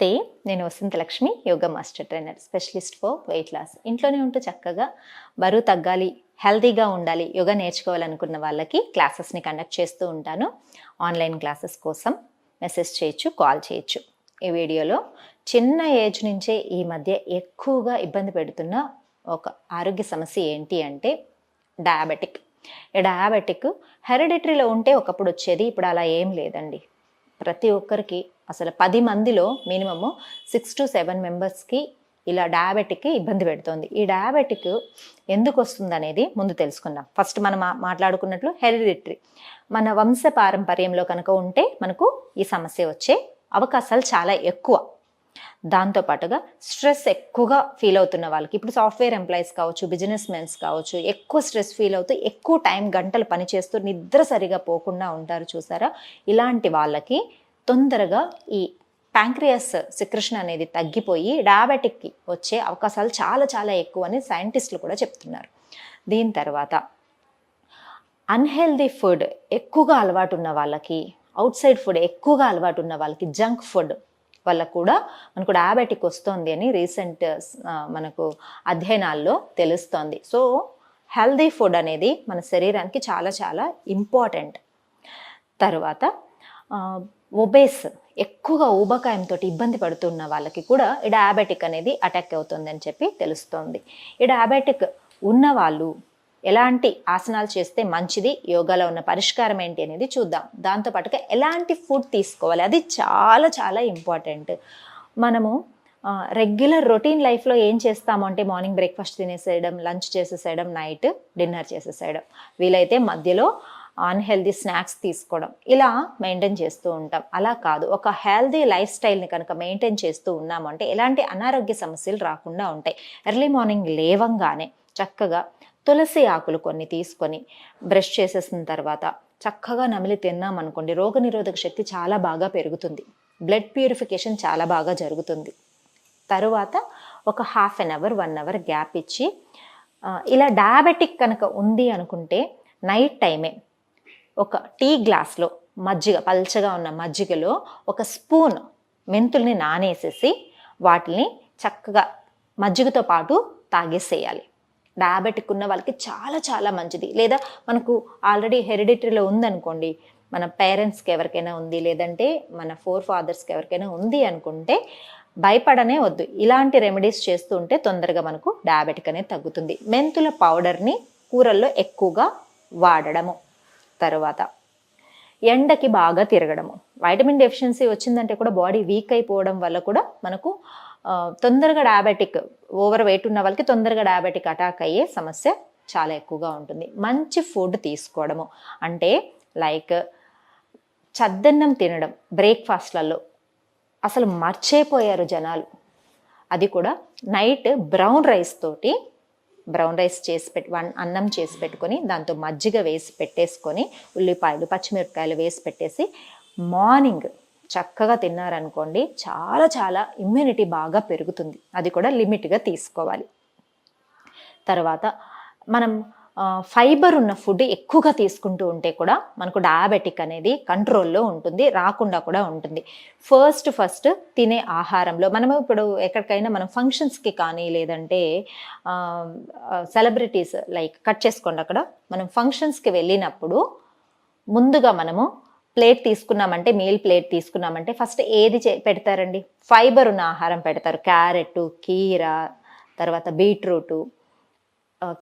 నమస్తే నేను Vasantha Lakshmi yoga master trainer specialist for weight loss. ఇంట్లోనే ఉంటూ చక్కగా బరువు తగ్గాలి హెల్తీగా ఉండాలి యోగా నేర్చుకోవాలనుకున్న వాళ్ళకి క్లాసెస్ని కండక్ట్ చేస్తూ ఉంటాను. ఆన్లైన్ క్లాసెస్ కోసం మెసేజ్ చేయొచ్చు కాల్ చేయొచ్చు. ఈ వీడియోలో చిన్న ఏజ్ నుంచే ఈ మధ్య ఎక్కువగా ఇబ్బంది పెడుతున్న ఒక ఆరోగ్య సమస్య ఏంటి అంటే డయాబెటిక్. ఈ డయాబెటిక్ హెరిడిటరీలో ఉంటే ఒకప్పుడు వచ్చేది ఇప్పుడు అలా ఏం లేదండి. ప్రతి ఒక్కరికి అసలు పది మందిలో మినిమము సిక్స్ టు సెవెన్ మెంబర్స్కి ఇలా డయాబెటిక్కి ఇబ్బంది పెడుతోంది. ఈ డయాబెటిక్ ఎందుకు వస్తుంది అనేది ముందు తెలుసుకుందాం. ఫస్ట్ మనం మా- మాట్లాడుకున్నట్లు హెరిడిటరీ మన వంశ పారంపర్యంలో కనుక ఉంటే మనకు ఈ సమస్య వచ్చే అవకాశాలు చాలా ఎక్కువ. దాంతోపాటుగా స్ట్రెస్ ఎక్కువగా ఫీల్ అవుతున్న వాళ్ళకి ఇప్పుడు సాఫ్ట్వేర్ ఎంప్లాయీస్ కావచ్చు బిజినెస్ మెన్స్ కావచ్చు ఎక్కువ స్ట్రెస్ ఫీల్ అవుతూ ఎక్కువ టైం గంటలు పని చేస్తూ నిద్ర సరిగా పోకుండా ఉంటారు చూసారా? ఇలాంటి వాళ్ళకి తొందరగా ఈ ప్యాంక్రియాస్ సిక్రెషన్ అనేది తగ్గిపోయి డయాబెటిక్కి వచ్చే అవకాశాలు చాలా చాలా ఎక్కువ అని సైంటిస్టులు కూడా చెప్తున్నారు. దీని తర్వాత అన్హెల్దీ ఫుడ్ ఎక్కువగా అలవాటు ఉన్న వాళ్ళకి అవుట్ సైడ్ ఫుడ్ ఎక్కువగా అలవాటు ఉన్న వాళ్ళకి జంక్ ఫుడ్ వల్ల కూడా మనకు డయాబెటిక్ వస్తుంది అని రీసెంట్ మనకు అధ్యయనాల్లో తెలుస్తోంది. సో హెల్దీ ఫుడ్ అనేది మన శరీరానికి చాలా చాలా ఇంపార్టెంట్. తర్వాత ఒబేస్ ఎక్కువగా ఊబకాయంతో ఇబ్బంది పడుతున్న వాళ్ళకి కూడా ఈ డయాబెటిక్ అనేది అటాక్ అవుతుందని చెప్పి తెలుస్తోంది. ఈ డయాబెటిక్ ఉన్నవాళ్ళు ఎలాంటి ఆసనాలు చేస్తే మంచిది యోగాలో ఉన్న పరిష్కారం ఏంటి అనేది చూద్దాం. దాంతోపాటుగా ఎలాంటి ఫుడ్ తీసుకోవాలి? అది చాలా చాలా ఇంపార్టెంట్ మనము రెగ్యులర్ రొటీన్ లైఫ్లో ఏం చేస్తాము అంటే మార్నింగ్ బ్రేక్ఫాస్ట్ తినేసేయడం లంచ్ చేసేసేయడం నైట్ డిన్నర్ చేసేసేయడం. వీలైతే మధ్యలో అన్హెల్దీ స్నాక్స్ తీసుకోవడం. ఇలా మెయింటైన్ చేస్తూ ఉంటాం. అలా కాదు. ఒక హెల్దీ లైఫ్ స్టైల్ని కనుక మెయింటైన్ చేస్తూ ఉన్నామంటే ఎలాంటి అనారోగ్య సమస్యలు రాకుండా ఉంటాయి. ఎర్లీ మార్నింగ్ లేవంగానే చక్కగా తులసి ఆకులు కొన్ని తీసుకొని బ్రష్ చేసేసిన తర్వాత చక్కగా నమిలి తిన్నామనుకోండి రోగనిరోధక శక్తి చాలా బాగా పెరుగుతుంది. బ్లడ్ ప్యూరిఫికేషన్ చాలా బాగా జరుగుతుంది. తరువాత ఒక half an hour one hour gap ఇచ్చి ఇలా డయాబెటిక్ కనుక ఉంది అనుకుంటే నైట్ టైమే ఒక టీ గ్లాస్లో మజ్జిగ పల్చగా ఉన్న మజ్జిగలో ఒక స్పూన్ మెంతుల్ని నానేసేసి వాటిని చక్కగా మజ్జిగతో పాటు తాగేసేయాలి. డయాబెటిక్ ఉన్న వాళ్ళకి చాలా చాలా మంచిది. లేదా మనకు ఆల్రెడీ హెరిడిటరీలో ఉందనుకోండి మన పేరెంట్స్కి ఎవరికైనా ఉంది లేదంటే మన ఫోర్ ఫాదర్స్కి ఎవరికైనా ఉంది అనుకుంటే భయపడనే వద్దు. ఇలాంటి రెమెడీస్ చేస్తూ ఉంటే తొందరగా మనకు డయాబెటిక్ అనేది తగ్గుతుంది. మెంతుల పౌడర్ని కూరల్లో ఎక్కువగా వాడడము. తర్వాత. ఎండకి బాగా తిరగడము. వైటమిన్ డెఫిషియన్సీ వచ్చిందంటే కూడా బాడీ వీక్ అయిపోవడం వల్ల కూడా మనకు తొందరగా డయాబెటిక్ ఓవర్ వెయిట్ ఉన్న వాళ్ళకి తొందరగా డయాబెటిక్ అటాక్ అయ్యే సమస్య చాలా ఎక్కువగా ఉంటుంది. మంచి ఫుడ్ తీసుకోవడము. అంటే లైక్ చద్దన్నం తినడం బ్రేక్ఫాస్ట్లలో. అసలు మర్చిపోయారు జనాలు. అది కూడా నైట్ బ్రౌన్ రైస్ తోటి బ్రౌన్ రైస్ చేసి పెట్టి వన్ అన్నం చేసి పెట్టుకొని దాంతో మజ్జిగ వేసి పెట్టేసుకొని ఉల్లిపాయలు పచ్చిమిరపకాయలు వేసి పెట్టేసి మార్నింగ్ చక్కగా తిన్నారనుకోండి చాలా చాలా ఇమ్యూనిటీ బాగా పెరుగుతుంది. అది కూడా లిమిట్గా తీసుకోవాలి. తర్వాత మనం ఫైబర్ ఉన్న ఫుడ్ ఎక్కువగా తీసుకుంటూ ఉంటే కూడా మనకు డయాబెటిక్ అనేది కంట్రోల్లో ఉంటుంది రాకుండా కూడా ఉంటుంది. ఫస్ట్ ఫస్ట్ తినే ఆహారంలో మనము ఇప్పుడు ఎక్కడికైనా మనం ఫంక్షన్స్కి కానీ లేదంటే సెలబ్రిటీస్ లైక్ కట్ చేసుకోండి అక్కడ. మనం ఫంక్షన్స్కి వెళ్ళినప్పుడు ముందుగా మనము ప్లేట్ తీసుకున్నామంటే మీల్ ప్లేట్ తీసుకున్నామంటే ఫస్ట్ ఏది చే పెడతారండి? ఫైబర్ ఉన్న ఆహారం పెడతారు. క్యారెట్ కీర తర్వాత బీట్రూటు